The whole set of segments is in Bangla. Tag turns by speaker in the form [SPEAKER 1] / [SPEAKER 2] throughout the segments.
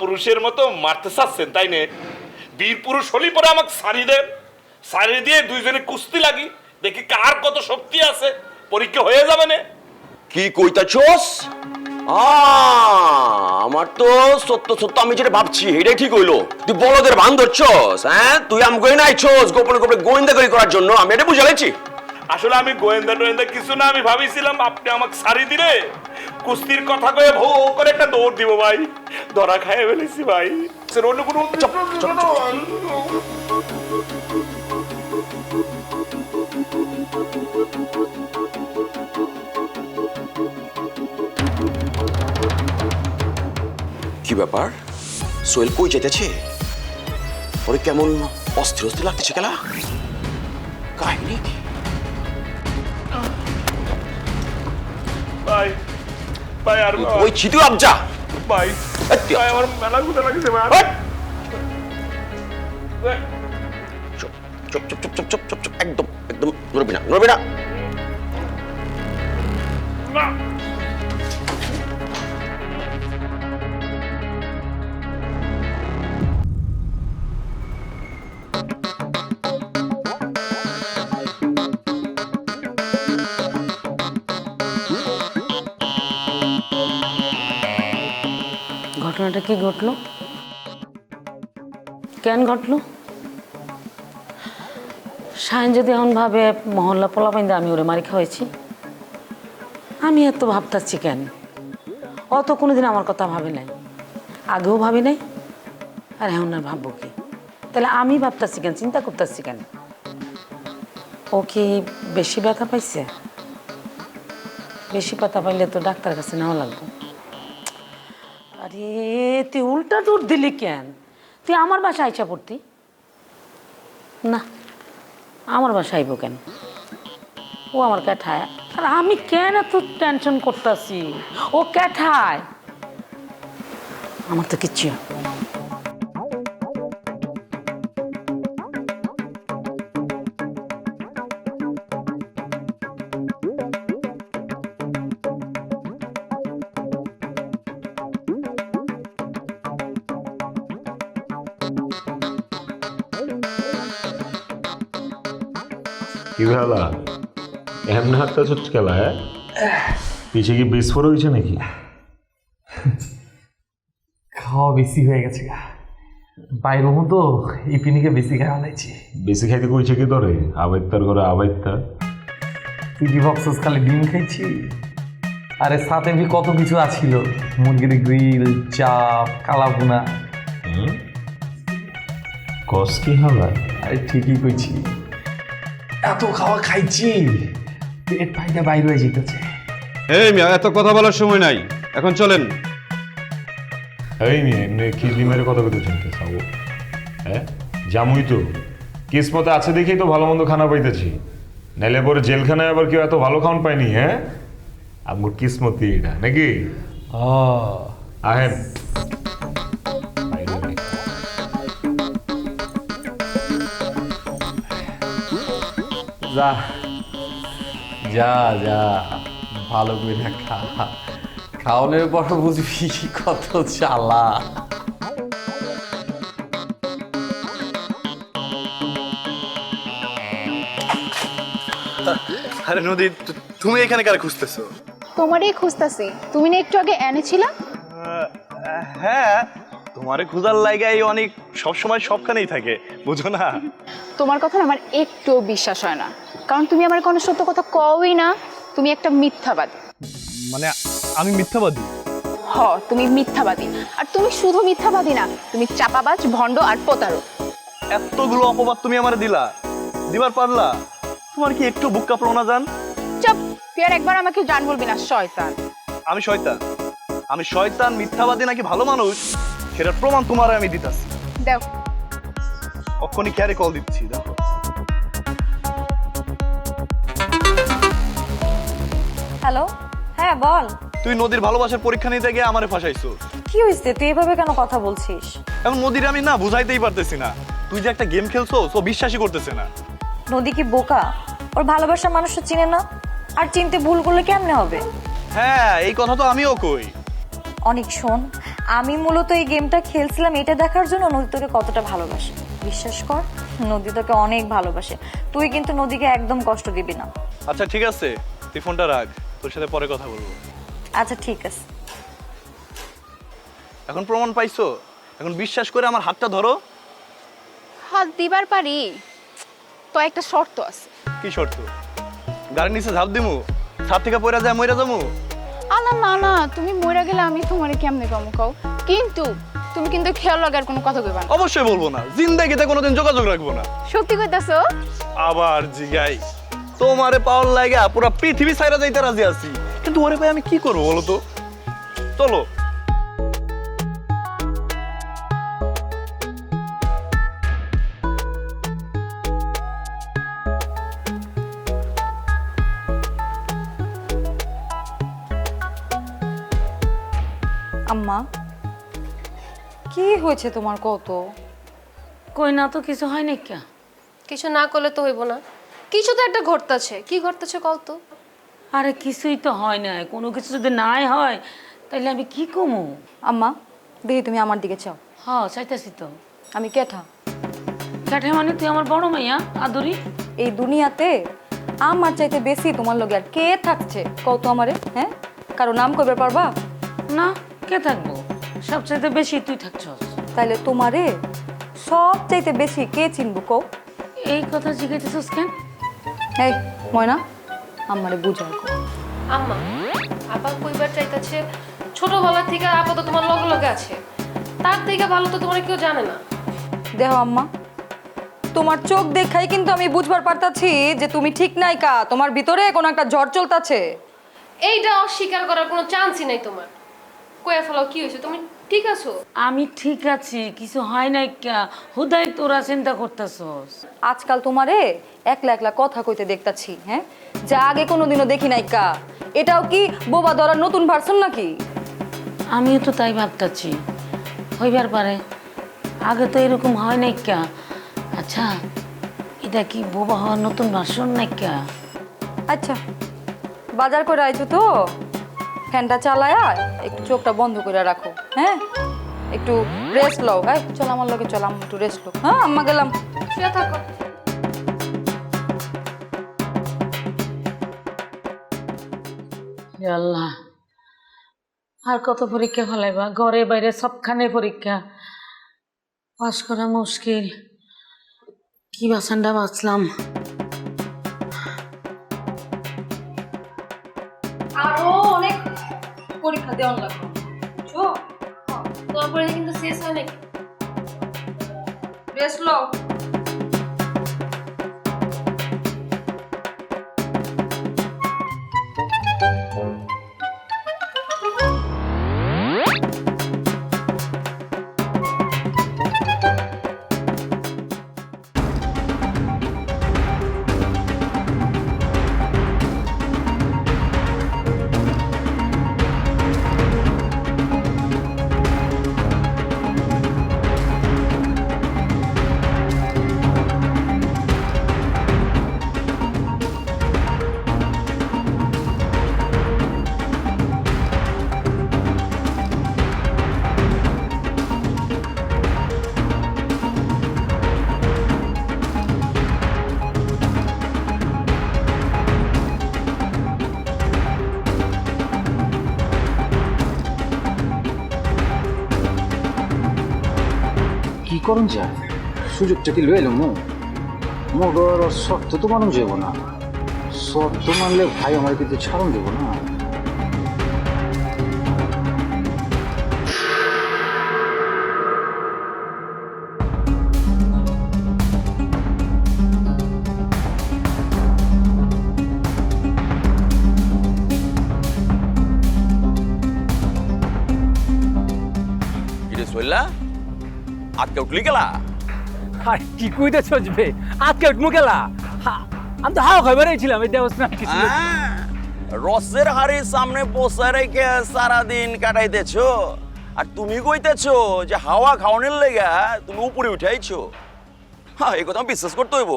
[SPEAKER 1] পুরুষের মতো মারতে চাচ্ছেন, তাই নে? বীর পুরুষ হলি পরে আমাকে সারি দেন সারি দিয়ে দুইজনে কুস্তি লাগি, দেখি কার কত শক্তি আছে। পরীক্ষা হয়ে যাবে না।
[SPEAKER 2] কি কইতাছস? আমার তো সত্য সত্য আমি যেটা ভাবছি, এটাই ঠিক হইল। তুই বড়দের ভান ধরছস হ্যাঁ? তুই আম গই নাইছস, গোপনে গোপনে গোয়েন্দাগরি করার জন্য, আমি এটা বুঝালেছি
[SPEAKER 1] আসলে আমি গোয়েন্দা টোয়েন্দা কিছু না আমি ভাবিছিলাম আপনি আমাকে সারি দিলে। কুস্তির কথা কয়ে ভো করে একটা দৌড় দিব ভাই। ধরা খায় ফেলেছি ভাই। অন্য কোনো
[SPEAKER 2] চপ, চপ, কি ব্যাপার? সোহেল কই যেতেছে? ওরে কেমন অস্থির অস্থির লাগতেছে খেলা কাহিনী কি?
[SPEAKER 1] ভাই। ভাই আর
[SPEAKER 2] ওই চিতু আবজা।
[SPEAKER 1] ভাই ভাই আমার মেলা গুতে লাগছে ভাই।
[SPEAKER 2] চুপ চুপ চুপ চুপ চুপ চুপ চুপ একদম একদম নড়বি না নড়বি না।
[SPEAKER 3] ঘটনাটা কি ঘটলো? কেন ঘটলো? সায়ন যদি এমন ভাবে মহল্লা পোলা পাইন্দা আমি ওরে মারি খাওয়াইছি আমি এত ভাবতাছি কেন? অত কোনোদিন আমার কথা ভাবে নাই। আগেও ভাবি নাই, আর এখন আর ভাববো কি? তাহলে আমি ভাবতাছি কেন, চিন্তা করতেছি কেন? ও কি বেশি ব্যথা পাইছে? বেশি ব্যথা পাইলে তো ডাক্তার কাছে নেওয়া লাগবে। আরে, তুই উল্টা দূর দিলি কেন? তুই আমার বাসায় আইসা পড়তি? না, আমার বাসায় আইব কেন? ও আমার ক্যাঠায় আর আমি কেন এত টেনশন করতেছি? ও ক্যাঠায় আমার তো কিচ্ছু
[SPEAKER 4] কি ভালা এমনি হাতটা হচ্ছে খেলা হ্যাঁ? পিছে কি বিস্ফোরক হয়েছে নাকি?
[SPEAKER 5] খাওয়া বেশি হয়ে গেছে গা। বাইরের মতো এই পিনিকে বেশি খাওয়া লাগছে
[SPEAKER 4] বেশি খাইতে কইছে কি ধরে আবাইত্তার করে আবাইত্তা
[SPEAKER 5] পিটি বক্সস খালি ডিম খাইছি। আরে সাথে বি কত কিছু আছিল। মুরগির গ্রিল চাপ কালাভুনা
[SPEAKER 4] হুম? কস কি হালা?
[SPEAKER 5] আরে ঠিকই কইছি। এত খাওয়া খাইছি। পেট ফাইটা বাইরে হয়ে যেতেছে।
[SPEAKER 6] এই মিয়া এত কথা বলার সময় নাই। এখন চলেন।
[SPEAKER 4] এই মেয়ে এমনি খিদলি মেরে কথা কথা চিনতে খাব হ্যাঁ? জামুই তো। কিসমতে আছে দেখেই তো ভালো মন্দ খানা পাইতেছি। নাইলে পরে জেলখানায় আবার কেউ এত ভালো খাওয়ান পায়নি হ্যাঁ? আমার কিসমতি এটা নাকি? আহেন।
[SPEAKER 5] যা যা যা ভালো করে খা। খাওয়ানোর পর বুঝবি কত চালা।
[SPEAKER 6] আরে নদী তুমি এখানে কারে খুঁজতেছো?
[SPEAKER 7] তোমারই খুঁজতাছি। তুমি না একটু আগে এনেছিলা?
[SPEAKER 6] হ্যাঁ তোমারে খুঁজার লাইগাই অনেক সব সময় সবখানেই থাকে বুঝো না?
[SPEAKER 7] তোমার কথা আমার একটু বিশ্বাস হয় না। কারণ তুমি আমার কোনো সত্য কথা কওই না তুমি একটা মিথ্যাবাদী।
[SPEAKER 6] মানে আমি মিথ্যাবাদী?
[SPEAKER 7] হ তুমি মিথ্যাবাদী। আর তুমি শুধু মিথ্যাবাদী না তুমি চাপাবাজ ভণ্ড আর প্রতারক।
[SPEAKER 6] এতগুলো অপবাদ তুমি আমারে দিলা। দিবার পারলা? তোমার কি একটু বুক কাঁপলো না জান?
[SPEAKER 7] চপ তুই আর একবার আমাকে জান বলবি না শয়তান।
[SPEAKER 6] আমি শয়তান। আমি শয়তান মিথ্যাবাদী নাকি ভালো মানুষ? সেটার প্রমাণ তোমার আমি দিতাছি।
[SPEAKER 7] দেখ
[SPEAKER 6] অক্ষণি ক্যারে কল দিচ্ছি দেখো।
[SPEAKER 8] হ্যালো হ্যাঁ বল।
[SPEAKER 6] তুই নদীর ভালোবাসার পরীক্ষা নিতে গিয়ে আমারে ফাঁসাইছো।
[SPEAKER 8] কি হয়েছে তুই এভাবে কেন কথা বলছিস?
[SPEAKER 6] এখন নদীর আমি না বুঝাইতেই পারতেছি না। তুই যে একটা গেম খেলছো ও বিশ্বাসই করতেছে না।
[SPEAKER 8] নদী কি বোকা? ওর ভালোবাসার মানুষটা চিনে না? আর চিনতে ভুল করলে কেমনে হবে?
[SPEAKER 6] হ্যাঁ এই কথা তো আমিও কই।
[SPEAKER 8] অনেক শোন আমি মূলত এই গেমটা খেলছিলাম এটা দেখার জন্য নদী তোকে কতটা ভালোবাসে। বিশ্বাস কর নদী তোকে অনেক ভালোবাসে। তুই কিন্তু নদীকে একদম কষ্ট দিবি না।
[SPEAKER 6] আচ্ছা ঠিক আছে। তুই ফোনটা রাখ। তোর সাথে পরে কথা বলব।
[SPEAKER 8] আচ্ছা ঠিক আছে।
[SPEAKER 6] এখন প্রমাণ পাইছো? এখন বিশ্বাস করে আমার হাতটা ধরো।
[SPEAKER 7] হাত দিবার পারি? তো একটা শর্ত আছে।
[SPEAKER 6] কি শর্ত? গাড়ির নিচে ঝাঁপ দিমু? ছাদ থেকে পড়ে যায় মইরা যামু
[SPEAKER 7] আলা না না তুমি মরে গেলে আমি তোমারে কেমনে কম কাও? কিন্তু তুমি কিন্তু খেয়াল লাগার কোনো কথা কইবা না।
[SPEAKER 6] অবশ্যই বলব না। জিন্দাগিতে কোনোদিন যোগাযোগ রাখব না।
[SPEAKER 7] সত্যি কইতাছো?
[SPEAKER 6] আবার জিগাই। তোমারে পাওয়ার লাগা পুরো পৃথিবী সাইরা যাইতে রাজি আছি। কিন্তু ওরে ভাই আমি কি করব বলো তো? চলো।
[SPEAKER 8] আম্মা কি হয়েছে তোমার কত
[SPEAKER 3] কই না তো কিছু হয় নাকি
[SPEAKER 9] কিছু না করলে তো হইব না। কিছু তো একটা ঘটতেছে। কি ঘটতেছে কল তো?
[SPEAKER 3] আরে কিছুই তো হয় না। কোনো কিছু যদি নাই হয় তাহলে আমি কি কমু?
[SPEAKER 8] আম্মা দেখি তুমি আমার দিকে চাও।
[SPEAKER 3] হ্যাঁ চাইতেছি তো।
[SPEAKER 8] আমি কেঠা।
[SPEAKER 3] কাঠে মানে তুই আমার বড় মাইয়া আদরি?
[SPEAKER 8] এই দুনিয়াতে আমার চাইতে বেশি তোমার লগে আর কে থাকছে? কত আমারে হ্যাঁ? কারও নাম করবে পারবা?
[SPEAKER 3] না কে থাকব? সবচাইতে বেশি তুই থাকছস।
[SPEAKER 8] তাইলে তোমারে সব চাইতে বেশি কে চিনবো কও?
[SPEAKER 3] এই কথা জিজ্ঞাসিস কেন?
[SPEAKER 8] এই ময়না আমারে বুঝাই কও
[SPEAKER 9] আম্মা আপা কইবার চাইতেছে ছোটবেলা থেকে আপা তো তোমার লগে লগে আছে। তার থেকে ভালো তো তোমার কেউ জানে না।
[SPEAKER 8] দেহ আম্মা তোমার চোখ দেখাই কিন্তু আমি বুঝবার পারতাছি যে তুমি ঠিক নাই কা তোমার ভিতরে কোনো একটা জ্বর চলতাছে।
[SPEAKER 9] এইটা অস্বীকার করার কোনো চান্সই নাই তোমার। কয়ে ফেলাও কি হয়েছে? তুমি ঠিক আছো?
[SPEAKER 3] আমি ঠিক আছি কিছু হয় নাই কা হুদাই তোরা চিন্তা করতেছস।
[SPEAKER 8] আজকাল তোমারে একলা একলা কথা কইতে দেখতাছি হ্যাঁ? যা আগে কোনোদিনও দেখি নাই কা। এটাও কি বোবা ধরার নতুন ভার্সন নাকি?
[SPEAKER 3] আমিও তো তাই ভাবতাছি। হইবার পারে। আগে তো এরকম হয় নাই আচ্ছা এটা কি বোবা হওয়ার নতুন ভাষণ নাই
[SPEAKER 8] আচ্ছা বাজার করে আইছো তো? ফ্যানটা চালায়া একটু চোখটা বন্ধ করে রাখো হ্যাঁ? একটু রেস্ট লও হ্যাঁ চল আমার লগে, চল একটু রেস্ট লও। হ্যাঁ আম্মা, গেলাম।
[SPEAKER 9] শুয়ে থাকো।
[SPEAKER 3] আল্লাহ, আর কত পরীক্ষা ফলাইবা? ঘরে বাইরে সবখানে পরীক্ষা। পাশ করা মুশকিল। কি বাসানটা বাঁচলাম
[SPEAKER 8] পরীক্ষা দেওয়ার লাগবে। বুঝছ
[SPEAKER 9] তোমার পরে কিন্তু শেষ হয় নাকি
[SPEAKER 8] রেস্ট লও।
[SPEAKER 10] করুন যায় সুযোগটা কি লয়ে এলাম মগর শর্ত তো মানুষ যাব না। শর্ত মানলে ভাই আমার কিন্তু ছাড়ন দেবো না।
[SPEAKER 2] আজকে উঠলি গেলা?
[SPEAKER 11] আর কি কইতে চলবে আজকে উঠমু গেলা? হা, আমি তো হাওয়া খাইবার ছিলাম এই দেবস না কিছু
[SPEAKER 2] হ্যাঁ, রসের হাড়ির সামনে বসে রেখে সারাদিন কাটাইতেছো। আর তুমি কইতেছো যে হাওয়া খাওয়ানোর লেগা তুমি উপরে উঠাইছো হ্যাঁ এই কথা বিশ্বাস করতে হইব।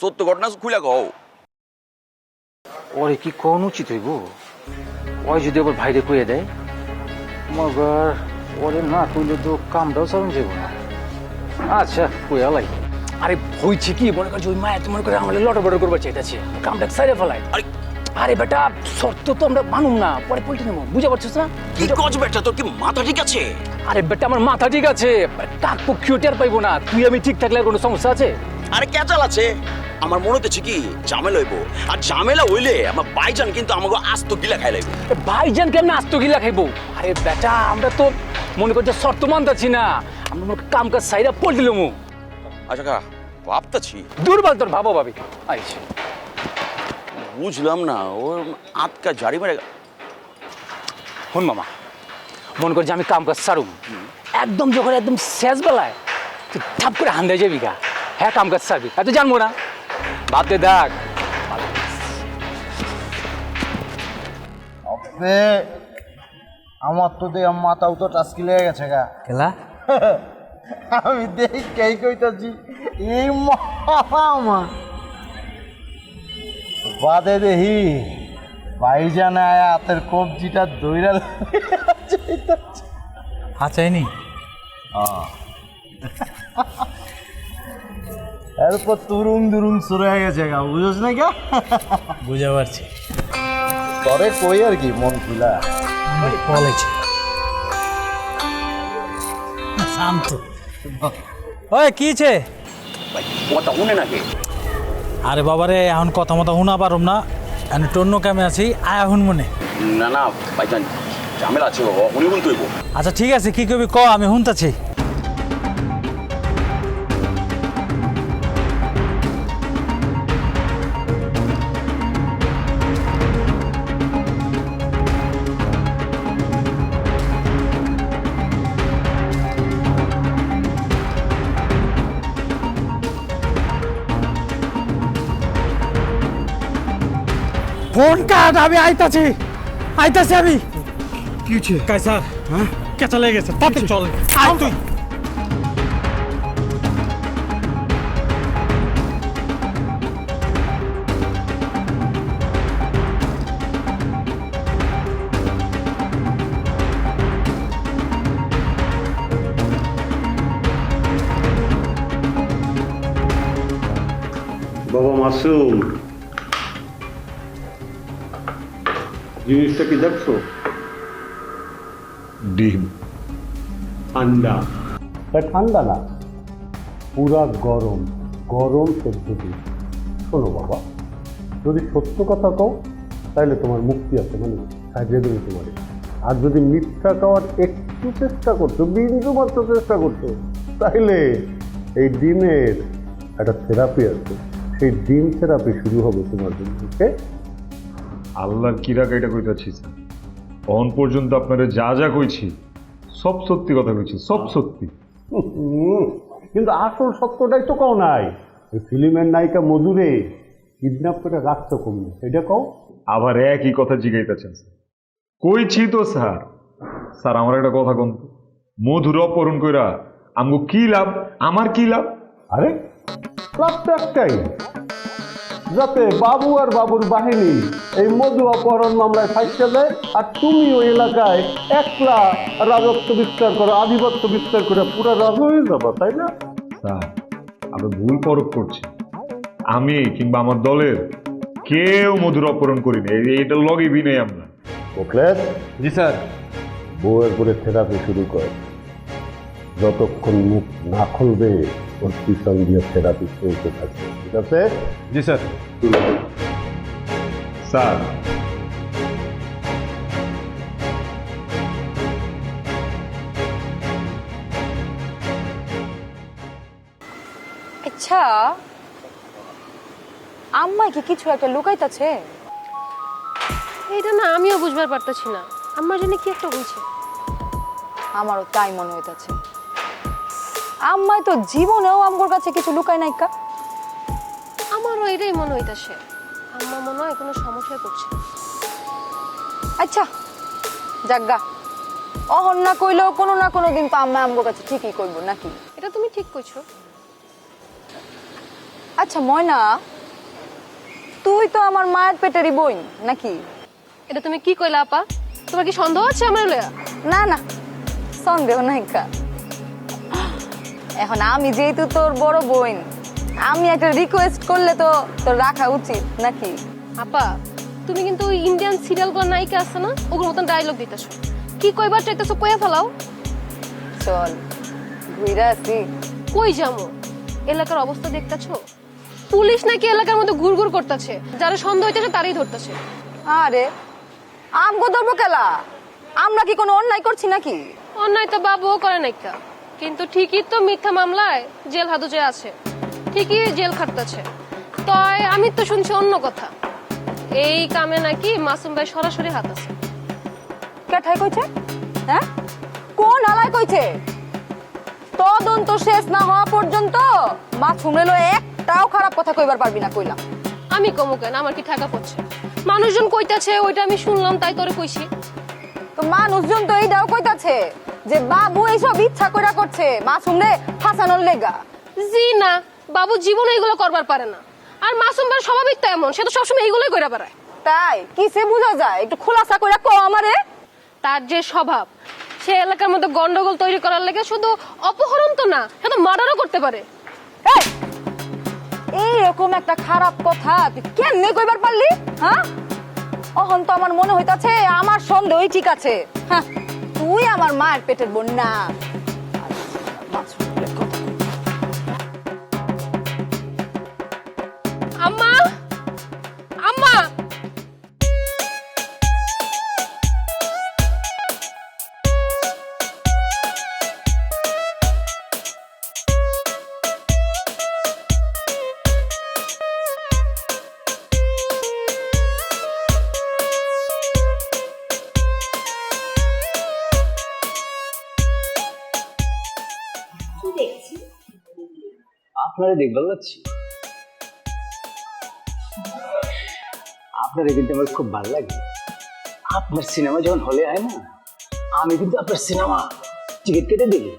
[SPEAKER 2] সত্য ঘটনা খুলে কও।
[SPEAKER 10] ওরে কি কোন উচিত হইব? ওই যদি আবার ভাইরে কইয়ে দেয় মগর
[SPEAKER 12] ওরে না কইলে তো কামটাও চালন যাব না। আচ্ছা কই আলাই
[SPEAKER 10] আরে হয়েছে কি? মনে করছি ওই মায়া তো মনে করে আমাদের লটর বটর করবার চাইতেছে। কামটা সাইডে ফেলাই।
[SPEAKER 2] আরে
[SPEAKER 10] আরে বেটা শর্ত তো আমরা মানুম না। পরে পল্টে নেব। বুঝতে পারছিস না?
[SPEAKER 2] কি কজ বেটা তোর কি মাথা ঠিক আছে?
[SPEAKER 10] আরে বেটা আমার মাথা ঠিক আছে। কাক পক্ষীও টের পাইবো না। তুই আমি ঠিক থাকলে আর কোনো সমস্যা আছে?
[SPEAKER 2] আরে ক্যাচাল আছে? আমার মনে হচ্ছে কি ঝামেলা হইব। আর ঝামেলা হইলে আমার বাইজান কিন্তু আমাকে আস্ত গিলা খাই লাগবে
[SPEAKER 10] ভাইজান কেমন আস্ত গিলা খাইবো? আরে বেটা আমরা তো মনে করছে শর্ত মানতাছি না। আমরা মনে কাম কাজ সাইডা পল্টে নেব
[SPEAKER 2] আচ্ছা কা ভাবতেছি।
[SPEAKER 10] দুর্বল তোর ভাবো ভাবি। আইস
[SPEAKER 2] বুঝলাম না ওর আটকা জারি মেরে
[SPEAKER 10] হন মামা মনে করছি আমি কাম কাজ সারুম। একদম যখন একদম শেষ বেলায় তুই ঠাপ করে হান্দাই যাবি গা। হ্যাঁ কাম কাজ সারবি। এত জানব না। ভাবতে দেখ।
[SPEAKER 12] আমার তো দিয়ে মাথাও তো টাস্কি লেগে গেছে গা।
[SPEAKER 10] খেলা?
[SPEAKER 12] আমি দেখি কেই কইতাছি এই মামা বাদে দেখি ভাইজান আয়া হাতের কবজিটা দইরা
[SPEAKER 10] আচ্ছা নি
[SPEAKER 12] এরপর তুরুং দুরুং হয়ে গেছে গা বুঝছ না গা?
[SPEAKER 10] বুঝা পারছি
[SPEAKER 12] তরে কই আর কি মন খুলা।
[SPEAKER 10] বলেছে। শান্ত। ওই কিছে
[SPEAKER 2] কথা শুনে নাকি?
[SPEAKER 10] আরে বাবারে এখন কথা মতো শুনা পারুম না। আমি টন্য কামে আছি আয়া শুন মনে।
[SPEAKER 2] না না ভাইজান ঝামেলা আছে
[SPEAKER 10] আচ্ছা ঠিক আছে কি কবি ক আমি শুনতাছি। ফোন কাট আমি আইতাছি? আইতাছি আমি। কি হচ্ছে কাইসার হ্যাঁ? কেঁচা লেগে গেছে। তাতে চল। আয় তুই।
[SPEAKER 13] বাবা মাসুম। জিনিসটা কি দেখছ?
[SPEAKER 4] ডিম।
[SPEAKER 13] ঠান্ডা। ঠান্ডা না পুরা গরম গরম সেদ্ধ ডিম। শোনো বাবা যদি সত্য কথা কও তাহলে তোমার মুক্তি আছে মানে সাজিয়ে দেবে তোমার। আর যদি মিথ্যা খাওয়ার একটু চেষ্টা করছ বিন্দু মাত্র চেষ্টা করছ তাইলে এই ডিমের একটা থেরাপি আছে। সেই ডিম থেরাপি শুরু হবে তোমার জন্য
[SPEAKER 4] আল্লাহর কিরা কাইটা কইতাছি অন পর্যন্ত আপনারা যা যা কইছি সব সত্যি কথা কইছি সব সত্যি।
[SPEAKER 13] কিন্তু আসল সত্যটাই তো কও নাই। ফিল্মের নায়িকা মধুরে কিডন্যাপ করে রাখতো কমলে এটা কও?
[SPEAKER 4] আবার একই কথা জিগাইতেছেন কইছি তো স্যার। স্যার আমার একটা কথা কোন মধুর অপহরণ কইরা আমগো কি লাভ? আমার কি লাভ?
[SPEAKER 13] আরে লাভ তো একটাই। যাতে বাবু আর বাবুর বাহিনী এই মধু অপহরণ মামলায় ফাইসে দেয় আর তুমি ওই এলাকায় একলা রাজত্ব বিস্তার করো আধিপত্য বিস্তার করে পুরো রাজা হয়ে যাব তাই না?
[SPEAKER 4] স্যার আমি ভুল পরক করছি। আমি কিংবা আমার দলের কেউ মধুর অপহরণ করিনি। এই- এইটা লগেবি নেই আমরা।
[SPEAKER 13] মুখলেস?
[SPEAKER 12] জি স্যার।
[SPEAKER 13] বউয়ের করে থেরাপি শুরু কর। যতক্ষণ মুখ না খুলবে ওর পিছন দিয়ে থেরাপি চলতে থাকবে। ঠিক আছে?
[SPEAKER 12] জি স্যার।
[SPEAKER 4] স্যার।
[SPEAKER 8] আচ্ছা আম্মা কি কিছু একটা লুকাইতাছে?
[SPEAKER 9] এইটা না আমিও বুঝবার পারতেছি না। আমার জন্য কি একটা হয়েছে?
[SPEAKER 8] আমারও তাই মনে হইতাছে। আম্মাই তো জীবনেও আমগোর কাছে কিছু লুকায় নাই কা।
[SPEAKER 9] আমারও এটাই মনে হইতাছে আম্মা মনে হয় কোনো সমস্যায় পড়ছে।
[SPEAKER 8] আচ্ছা যাজ্ঞা অহন না কইলেও কোনো না কোনো দিন তো আম্মা কাছে ঠিকই কইব নাকি?
[SPEAKER 9] এটা তুমি ঠিক কইছো।
[SPEAKER 8] আচ্ছা ময়না তুই তো আমার মায়ের পেটেরই বই নাকি?
[SPEAKER 9] এটা তুমি কি কইলা আপা? তোমার কি সন্দেহ আছে আমার লয়া
[SPEAKER 8] না না সন্দেহ নাই কা এখন আমি যেহেতু তোর বড় বোন আমি একটা রিকোয়েস্ট করলে তো তোর রাখা উচিত নাকি?
[SPEAKER 9] আপা তুমি কিন্তু ওই ইন্ডিয়ান সিরিয়ালগুলো নায়িকা আছে না ওগুলোর মতন ডায়লগ দিতেছো। কি কইবার চাইতেছো কইয়া ফেলাও।
[SPEAKER 8] চল ঘুরে আসি।
[SPEAKER 9] কই যাব এলাকার অবস্থা দেখতেছো? পুলিশ নাকি এলাকার মধ্যে ঘুরঘুর করতেছে যারা সন্দেহ হইতেছে তারই ধরতেছে।
[SPEAKER 8] আরে আমগো ধরবো কেলা আমরা কি কোনো অন্যায় করছি নাকি?
[SPEAKER 9] অন্যায় তো বাবুও করে নাইকা কিন্তু ঠিকই তো মিথ্যা মামলায় জেল হাজতে আছে। ঠিকই জেল খাটতেছে। তয় আমি তো শুনছি অন্য কথা। এই কামে নাকি মাসুম ভাই সরাসরি হাত আছে।
[SPEAKER 8] কেঠাই কইছে? হ্যাঁ? কোন আলায় কইছে? তদন্ত শেষ না হওয়া পর্যন্ত মা শুনলো একটাও খারাপ কথা কইবার পারবি না কইলাম।
[SPEAKER 9] আমি কমু কেন? আমার কি ঠেকা পড়ছে? মানুষজন কইতাছে ওইটা আমি শুনলাম তাই তোরে কইছি।
[SPEAKER 8] তো মানুষজন তো এইটাও কইতাছে যে বাবু এইসব ইচ্ছা কইরা করছে মা শুনলে ফাঁসানোর লেগা।
[SPEAKER 9] জি না। বাবু জীবনে এগুলো করবার পারে না। আর মাসুম ভাইয়ের স্বাভাবিক তো এমন সে তো সবসময় এইগুলোই কইরা বেড়ায়।
[SPEAKER 8] তাই? কিসে বোঝা যায়? একটু খোলাসা কইরা কও আমারে।
[SPEAKER 9] তার যে স্বভাব সে এলাকার মধ্যে গন্ডগোল তৈরি করার লেগে শুধু অপহরণ তো না সে তো মার্ডারও করতে পারে।
[SPEAKER 8] এই! এইরকম একটা খারাপ কথা তুই কেমনে কইবার পারলি হ্যাঁ? অহন তো আমার মনে হইতাছে আমার সন্দেহই ঠিক আছে। হ্যাঁ তুই আমার মায়ের পেটের বোন না
[SPEAKER 10] আপনারা দেখবার লাগছি আপনারা কিন্তু আমার খুব ভালো লাগে। আপনার সিনেমা যখন হলে হয় না আমি কিন্তু আপনার সিনেমা টিকিট কেটে দেখি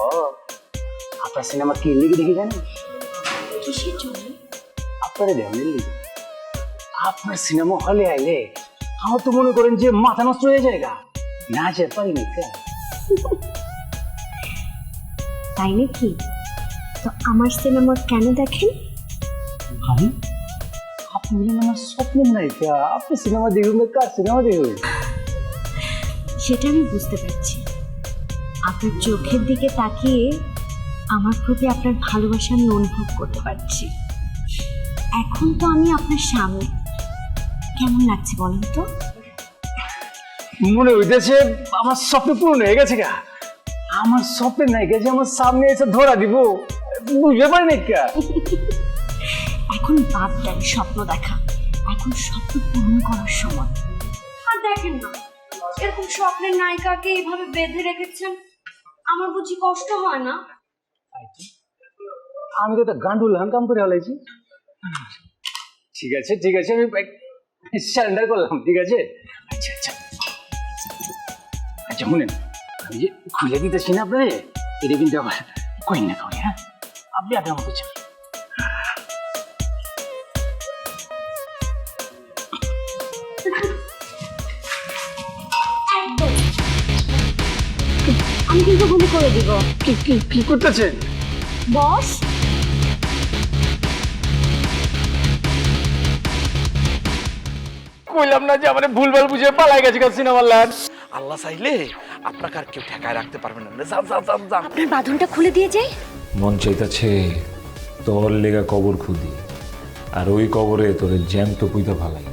[SPEAKER 10] ও আপনার সিনেমা কি লিখে দেখি জানেন? আপনারা দেখেন আপনার সিনেমা হলে আইলে আমার তো মনে করেন যে মাথা নষ্ট হয়ে যায় গা। না যে পারি না।
[SPEAKER 14] তাই নাকি? তো আমার সিনেমা কেন দেখেন?
[SPEAKER 10] আমি আপনি আমার স্বপ্নের নায়িকা আপনি সিনেমা দেখবেন না কার সিনেমা দেখবেন
[SPEAKER 14] সেটা আমি বুঝতে পারছি। আপনার চোখের দিকে তাকিয়ে আমার প্রতি আপনার ভালোবাসা আমি অনুভব করতে পারছি। এখন তো আমি আপনার সামনে কেমন লাগছে বলেন তো?
[SPEAKER 10] মনে হইতেছে আমার স্বপ্ন পূরণ হয়ে গেছে গা। আমার স্বপ্নের নায়িকা যে আমার সামনে এসে ধরা দিব। বুঝতে পারি না কা?
[SPEAKER 14] এখন স্বপ্ন দেখা। এখন স্বপ্ন পূরণ করার সময়। আর দেখেন না এরকম স্বপ্নের নায়িকাকে এইভাবে বেঁধে রেখেছেন আমার বুঝি কষ্ট হয় না?
[SPEAKER 10] আমি তো একটা গান্ডুল কাম করে হলাইছি। ঠিক আছে ঠিক আছে আমি স্যারেন্ডার করলাম ঠিক আছে? আচ্ছা আচ্ছা। আচ্ছা শুনেন আমি যে খুলে দিতেছি না আপনারে এটা কিন্তু আবার কই না কই হ্যাঁ? আপনি আপনার মতো চান।
[SPEAKER 14] আমি কিন্তু গুলি করে দিব।
[SPEAKER 10] কি কি কি করতেছেন?
[SPEAKER 14] বস।
[SPEAKER 11] কইলাম না যে আমার ভুলভাল বুঝে পালাই গেছে সিনেমার লাট
[SPEAKER 6] আল্লাহ চাইলে আপনাকে আর কেউ ঠেকায় রাখতে পারবেন না যান যান যান যান।
[SPEAKER 14] আপনার বাঁধনটা খুলে দিয়ে যাই।
[SPEAKER 4] মন চাইতাছে তোর লেগা কবর খুদি। আর ওই কবরে জ্যাম তো পুইতা ভালাই।